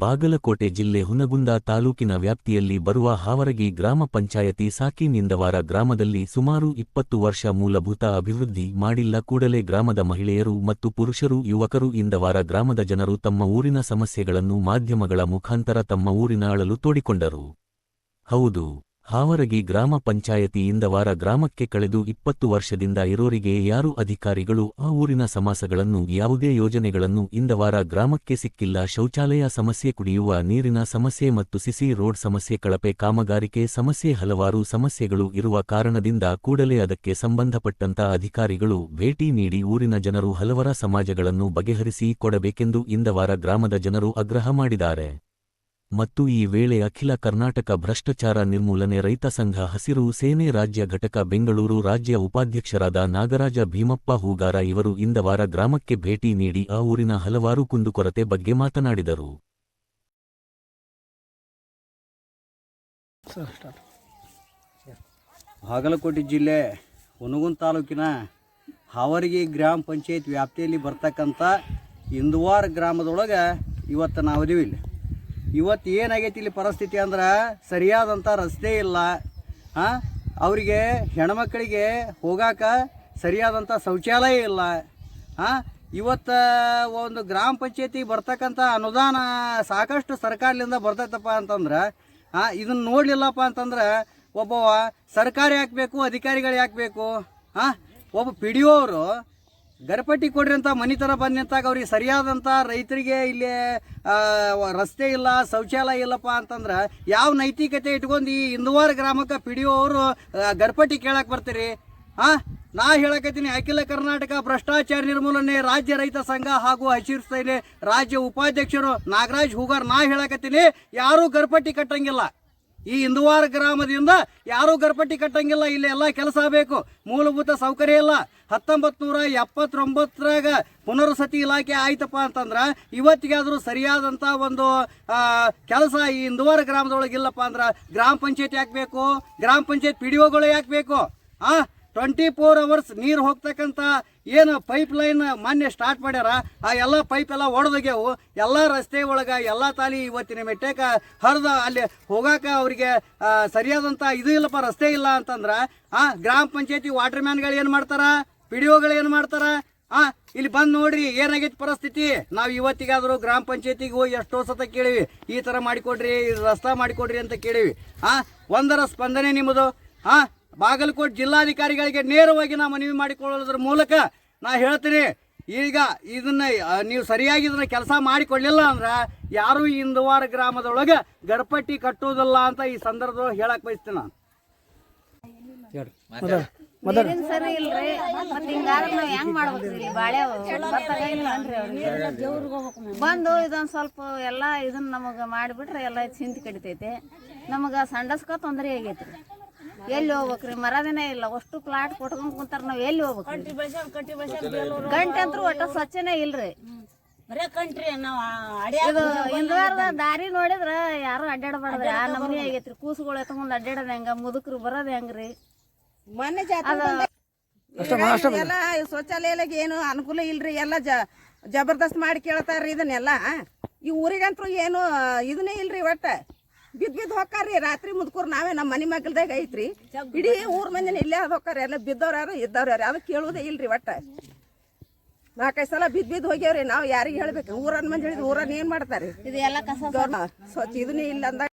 ಬಾಗಲಕೋಟೆ ಜಿಲ್ಲೆ ಹುನಗುಂದ ತಾಲೂಕಿನ ವ್ಯಾಪ್ತಿಯಲ್ಲಿ ಬರುವ ಹಾವರಗಿ ಗ್ರಾಮ ಪಂಚಾಯತಿ ಸಾಕಿನಿಂದವಾರ ಗ್ರಾಮದಲ್ಲಿ ಸುಮಾರು ಇಪ್ಪತ್ತು ವರ್ಷ ಮೂಲಭೂತ ಅಭಿವೃದ್ಧಿ ಮಾಡಿಲ್ಲ. ಕೂಡಲೇ ಗ್ರಾಮದ ಮಹಿಳೆಯರು ಮತ್ತು ಪುರುಷರು, ಯುವಕರು ಇಂದವಾರ ಗ್ರಾಮದ ಜನರು ತಮ್ಮ ಊರಿನ ಸಮಸ್ಯೆಗಳನ್ನು ಮಾಧ್ಯಮಗಳ ಮುಖಾಂತರ ತಮ್ಮ ಊರಿನ ಅಳಲು ತೋಡಿಕೊಂಡರು. ಹೌದು. ಹಾವರಗಿ ಗ್ರಾಮ ಪಂಚಾಯತಿಯಿಂದ ವಾರ ಗ್ರಾಮಕ್ಕೆ ಕಳೆದು ಇಪ್ಪತ್ತು ವರ್ಷದಿಂದ ಇರೋರಿಗೆ ಯಾರು ಅಧಿಕಾರಿಗಳು? ಆ ಊರಿನ ಸಮಾಸಗಳನ್ನು, ಯಾವುದೇ ಯೋಜನೆಗಳನ್ನು ಇಂದವಾರ ಗ್ರಾಮಕ್ಕೆ ಸಿಕ್ಕಿಲ್ಲ. ಶೌಚಾಲಯ ಸಮಸ್ಯೆ ಕುಡಿಯುವ, ನೀರಿನ ಸಮಸ್ಯೆ ಮತ್ತು ಸಿಸಿ ರೋಡ್ ಸಮಸ್ಯೆ, ಕಳಪೆ ಕಾಮಗಾರಿಕೆ ಸಮಸ್ಯೆ, ಹಲವಾರು ಸಮಸ್ಯೆಗಳು ಇರುವ ಕಾರಣದಿಂದ ಕೂಡಲೇ ಅದಕ್ಕೆ ಸಂಬಂಧಪಟ್ಟಂತ ಅಧಿಕಾರಿಗಳು ಭೇಟಿ ನೀಡಿ ಊರಿನ ಜನರು ಹಲವರ ಸಮಾಜಗಳನ್ನು ಬಗೆಹರಿಸಿ ಕೊಡಬೇಕೆಂದು ಇಂದವಾರ ಗ್ರಾಮದ ಜನರು ಆಗ್ರಹ ಮಾಡಿದ್ದಾರೆ. ಮತ್ತು ಈ ವೇಳೆ ಅಖಿಲ ಕರ್ನಾಟಕ ಭ್ರಷ್ಟಾಚಾರ ನಿರ್ಮೂಲನೆ ರೈತ ಸಂಘ ಹಸಿರು ಸೇನೆ ರಾಜ್ಯ ಘಟಕ ಬೆಂಗಳೂರು ರಾಜ್ಯ ಉಪಾಧ್ಯಕ್ಷರಾದ ನಾಗರಾಜ ಭೀಮಪ್ಪ ಹೂಗಾರ ಇವರು ಇಂದವಾರ ಗ್ರಾಮಕ್ಕೆ ಭೇಟಿ ನೀಡಿ ಆ ಊರಿನ ಹಲವಾರು ಕುಂದುಕೊರತೆ ಬಗ್ಗೆ ಮಾತನಾಡಿದರು. ಬಾಗಲಕೋಟೆ ಜಿಲ್ಲೆ ಹುನಗುಂದ ತಾಲೂಕಿನ ಹಾವರಗಿ ಗ್ರಾಮ ಪಂಚಾಯತ್ ವ್ಯಾಪ್ತಿಯಲ್ಲಿ ಬರ್ತಕ್ಕಂಥ ಇಂದುವಾರ ಗ್ರಾಮದೊಳಗೆ ಇವತ್ತು ನಾವು ಇದೀವಿ ಇಲ್ಲಿ. ಇವತ್ತು ಏನಾಗೈತಿ ಇಲ್ಲಿ ಪರಿಸ್ಥಿತಿ ಅಂದ್ರೆ ಸರಿಯಾದಂಥ ರಸ್ತೆ ಇಲ್ಲ. ಹಾಂ? ಅವರಿಗೆ ಹೆಣ್ಮಕ್ಳಿಗೆ ಹೋಗಾಕ ಸರಿಯಾದಂಥ ಶೌಚಾಲಯ ಇಲ್ಲ. ಹಾಂ? ಇವತ್ತು ಒಂದು ಗ್ರಾಮ ಪಂಚಾಯತಿ ಬರ್ತಕ್ಕಂಥ ಅನುದಾನ ಸಾಕಷ್ಟು ಸರ್ಕಾರದಿಂದ ಬರ್ತೈತಪ್ಪ ಅಂತಂದ್ರೆ, ಹಾಂ, ಇದನ್ನು ನೋಡಲಿಲ್ಲಪ್ಪ ಅಂತಂದ್ರೆ ಒಬ್ಬ ಸರ್ಕಾರ ಯಾಕೆ ಬೇಕು ಅಧಿಕಾರಿಗಳು ಯಾಕೆ ಬೇಕು ಹಾಂ? ಒಬ್ಬ ಪಿ ಡಿ ಅವರು ಗರಪಟ್ಟಿ ಕೊಡ್ರಿ ಅಂತ ಮನೆ ಥರ ಬಂದು ಅವ್ರಿಗೆ ಸರಿಯಾದಂಥ ರೈತರಿಗೆ ಇಲ್ಲಿ ರಸ್ತೆ ಇಲ್ಲ, ಶೌಚಾಲಯ ಇಲ್ಲಪ್ಪ ಅಂತಂದ್ರೆ ಯಾವ ನೈತಿಕತೆ ಇಟ್ಕೊಂಡು ಈ ಇಂದುವಾರ ಗ್ರಾಮಕ್ಕೆ ಪಿ ಡಿ ಅವರು ಗರ್ಪಟ್ಟಿ ಕೇಳಕ್ಕೆ ಬರ್ತೀರಿ? ಹಾಂ ನಾ ಹೇಳಕತ್ತೀನಿ, ಅಖಿಲ ಕರ್ನಾಟಕ ಭ್ರಷ್ಟಾಚಾರ ನಿರ್ಮೂಲನೆ ರಾಜ್ಯ ರೈತ ಸಂಘ ಹಾಗೂ ಹಸಿರು ಸೇನೆ ರಾಜ್ಯ ಉಪಾಧ್ಯಕ್ಷರು ನಾಗರಾಜ್ ಹೂಗಾರ್ ನಾ ಹೇಳಕತ್ತೀನಿ, ಯಾರೂ ಗರ್ಪಟ್ಟಿ ಕಟ್ಟಂಗಿಲ್ಲ. ಈ ಇಂದುವಾರ ಗ್ರಾಮದಿಂದ ಯಾರೂ ಗರ್ಪಟ್ಟಿ ಕಟ್ಟಂಗಿಲ್ಲ, ಇಲ್ಲಿ ಎಲ್ಲ ಕೆಲಸ ಬೇಕು. ಮೂಲಭೂತ ಸೌಕರ್ಯ ಇಲ್ಲ. ಹತ್ತೊಂಬತ್ತು ನೂರ ಎಪ್ಪತ್ತೊಂಬತ್ತರಾಗ ಪುನರ್ವಸತಿ ಇಲಾಖೆ ಆಯ್ತಪ್ಪ ಅಂತಂದ್ರೆ ಇವತ್ತಿಗಾದರೂ ಸರಿಯಾದಂಥ ಒಂದು ಕೆಲಸ ಈ ಇಂದುವಾರ ಗ್ರಾಮದೊಳಗಿಲ್ಲಪ್ಪ ಅಂದ್ರೆ ಗ್ರಾಮ ಪಂಚಾಯತ್ ಯಾಕೆ ಬೇಕು? ಗ್ರಾಮ ಪಂಚಾಯತ್ ಪಿ ಡಿ ಒಗಳು ಯಾಕೆ ಬೇಕು? ಆ? ಟ್ವೆಂಟಿ ಫೋರ್ ಅವರ್ಸ್ ನೀರು ಹೋಗ್ತಕ್ಕಂಥ ಏನು ಪೈಪ್ ಲೈನ್ ಮೊನ್ನೆ ಸ್ಟಾರ್ಟ್ ಮಾಡ್ಯಾರ, ಆ ಎಲ್ಲ ಪೈಪ್ ಎಲ್ಲ ಒಡೆದೋಗ್ಯವು. ಎಲ್ಲ ರಸ್ತೆ ಒಳಗೆ, ಎಲ್ಲ ತಾಲಿ ಇವತ್ತಿನ ಮೆಟ್ಟೆಕ ಹರಿದ ಅಲ್ಲಿ ಹೋಗಾಕ ಅವರಿಗೆ ಸರಿಯಾದಂಥ ಇದು ಇಲ್ಲಪ್ಪ, ರಸ್ತೆ ಇಲ್ಲ ಅಂತಂದ್ರೆ, ಆ, ಗ್ರಾಮ ಪಂಚಾಯತಿ ವಾಟರ್ ಮ್ಯಾನ್ಗಳು ಏನು ಮಾಡ್ತಾರೆ? ಪಿ ಡಿ ಒಗಳು ಏನು ಮಾಡ್ತಾರ? ಆ, ಇಲ್ಲಿ ಬಂದು ನೋಡ್ರಿ, ಏನಾಗೈತಿ ಪರಿಸ್ಥಿತಿ? ನಾವು ಇವತ್ತಿಗಾದರೂ ಗ್ರಾಮ ಪಂಚಾಯತಿಗೆ ಹೋಗಿ ಎಷ್ಟೋ ಸತ ಕೇಳಿವಿ. ಈ ಥರ ಮಾಡಿಕೊಡ್ರಿ ರಸ್ತಾ ಮಾಡಿಕೊಡ್ರಿ ಅಂತ ಕೇಳಿವಿ. ಆ, ಒಂದರ ಸ್ಪಂದನೆ ನಿಮ್ಮದು. ಆ ಬಾಗಲಕೋಟೆ ಜಿಲ್ಲಾಧಿಕಾರಿಗಳಿಗೆ ನೇರವಾಗಿ ನಾ ಮನವಿ ಮಾಡಿಕೊಳ್ಳೋದ್ರ ಮೂಲಕ ನಾ ಹೇಳ್ತೀನಿ ಈಗ ಇದನ್ನ ನೀವು ಸರಿಯಾಗಿ ಇದನ್ನ ಕೆಲಸ ಮಾಡಿಕೊಳ್ಳಿಲ್ಲ ಅಂದ್ರೆ ಯಾರು ಇಂದುವಾರ ಗ್ರಾಮದೊಳಗೆ ಗಡಪಟ್ಟಿ ಕಟ್ಟುವುದಿಲ್ಲ ಅಂತ ಈ ಸಂದರ್ಭದೊಳಗೆ ಹೇಳಕ್ ಬಯಸ್ತೀನಿ ನಾನು. ನೀರಿನ್ ಸರಿ ಇಲ್ರಿ. ಮತ್ ಹಿಂಗಾದ್ರೆ ನಾವ್ ಹೆಂಗ್ ಮಾಡ್ಬೇಕ್ರಿ? ಬಾಳೆ ಬಂದು ಇದೊಂದ್ ಸ್ವಲ್ಪ ಎಲ್ಲಾ ಇದನ್ನ ನಮಗ ಮಾಡಿಬಿಟ್ರೆ ಎಲ್ಲ ಚಿಂತೆ ಕಡಿತೈತೆ. ನಮಗ ಸಂಡಸ್ಕ ತೊಂದರೆ ಆಗೈತ್ರಿ. ಎಲ್ಲಿ ಹೋಗ್ಬೇಕ್ರಿ? ಮರದಿನ ಇಲ್ಲ ಅಷ್ಟು ಪ್ಲಾಟ್ ಕೊಟ್ಕೊಂಡ್ ಕುಂತಾರ ನಾವ್ ಎಲ್ಲಿ ಹೋಗ್ಬೇಕು ಗಂಟೆ ಅಂತೂ ಒಟ್ಟ ಸ್ವಚ್ಛನೇ ಇಲ್ರಿ. ಬರೇ ಕಂಟ್ರಿ ನಾವು ಇದು ಹಿಂದ್ವಾರದ ದಾರಿ ನೋಡಿದ್ರ ಯಾರು ಅಡ್ಡಾಡಬಾರ್ದ್ರಿ ಆ ನಮನಿ ಆಗೈತ್ರಿ. ಕೂಸುಗಳು ಎತ್ಕೊಂಡ್ ಅಡ್ಡಾಡದ ಹೆಂಗ? ಮುದುಕ್ರು ಬರೋದ್ ಹೆಂಗ್ರಿ? ಮೊನ್ನೆ ಎಲ್ಲ ಶೌಚಾಲಯಕ್ಕೆ ಏನು ಅನುಕೂಲ ಇಲ್ರಿ? ಎಲ್ಲ ಜ ಜಬರ್ದಸ್ತ್ ಮಾಡಿ ಕೇಳ್ತಾರ್ರಿ ಇದನ್ನೆಲ್ಲ. ಈ ಊರಿಗಂತೂ ಏನು ಇದನ್ನೇ ಇಲ್ರಿ ಒಟ್ಟ. ಬಿದ್ ಬಿದ್ದು ಹೊಕ್ಕಾರ್ರಿ. ರಾತ್ರಿ ಮುದ್ಕೂರ್ ನಾವೇ ನಮ್ಮ ಮನೆ ಮಗಲ್ದಾಗ ಐತ್ರಿ. ಇಡೀ ಊರ್ ಮಂದಿನ ಇಲ್ಲೇ ಅದ್ ಹೊಕ್ಕಾರಿ ಎಲ್ಲ ಬಿದ್ದವ್ರ ಯಾರು ಇದ್ದವ್ರು ಯಾರು? ಅದಕ್ಕೆ ಕೇಳುವುದೇ ಇಲ್ರಿ ಒಟ್ಟ. ನಾಲ್ಕೈದು ಸಲ ಬಿದ್ದು ಬಿದ್ದು ಹೋಗ್ಯಾವ್ರಿ. ನಾವು ಯಾರಿಗೆ ಹೇಳ್ಬೇಕು? ಊರನ್ ಮಂದಿ ಹೇಳಿದ್ ಊರನ್ ಏನ್ ಮಾಡ್ತಾರೆ ಇದನ್ನೇ ಇಲ್ಲ ಅಂದಾಗ